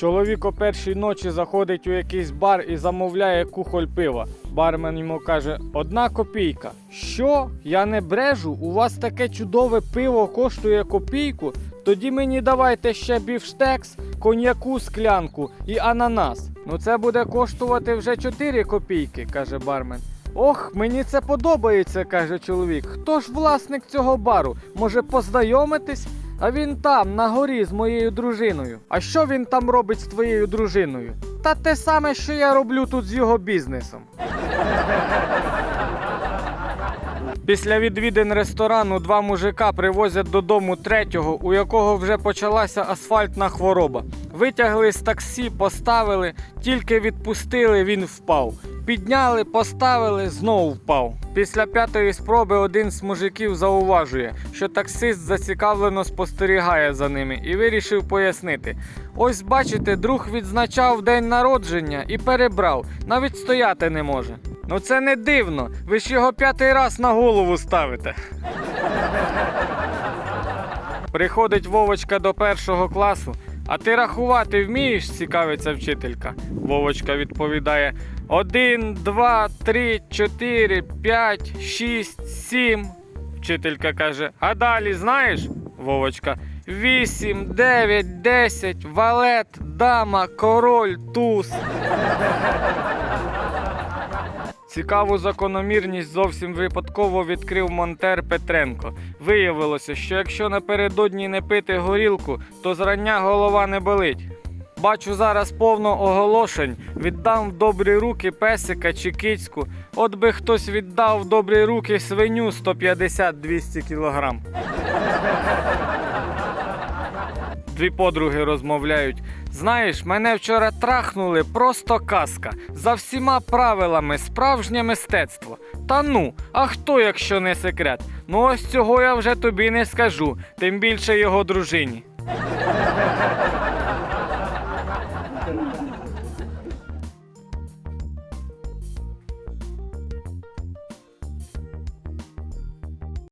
Чоловік о першій ночі заходить у якийсь бар і замовляє кухоль пива. Бармен йому каже: одна копійка. Що? Я не брежу? У вас таке чудове пиво коштує копійку? Тоді мені давайте ще бівштекс, коньяку склянку і ананас. Ну це буде коштувати вже 4 копійки, каже бармен. Ох, мені це подобається, каже чоловік. Хто ж власник цього бару? Може познайомитись? А він там, на горі, з моєю дружиною. А що він там робить з твоєю дружиною? Та те саме, що я роблю тут з його бізнесом. Після відвідин ресторану два мужика привозять додому третього, у якого вже почалася асфальтна хвороба. Витягли з таксі, поставили, тільки відпустили, він впав. Підняли, поставили, знову впав. Після п'ятої спроби один з мужиків зауважує, що таксист зацікавлено спостерігає за ними і вирішив пояснити. Ось бачите, друг відзначав день народження і перебрав, навіть стояти не може. Ну це не дивно, ви ж його п'ятий раз на голову ставите. Приходить Вовочка до першого класу. А ти рахувати вмієш? цікавиться вчителька. Вовочка відповідає: один, два, три, чотири, п'ять, шість, сім. Вчителька каже: А далі знаєш? Вовочка. Вісім, дев'ять, десять, валет, дама, король, туз. Цікаву закономірність зовсім випадково відкрив Монтер Петренко. Виявилося, що якщо напередодні не пити горілку, то зрання голова не болить. Бачу зараз повно оголошень. Віддам в добрі руки песика чи кицьку. От би хтось віддав в добрі руки свиню 150-200 кілограм. Дві подруги розмовляють. Знаєш, мене вчора трахнули просто казка. За всіма правилами, справжнє мистецтво. Та ну, а хто, якщо не секрет? Ну ось цього я вже тобі не скажу, тим більше його дружині.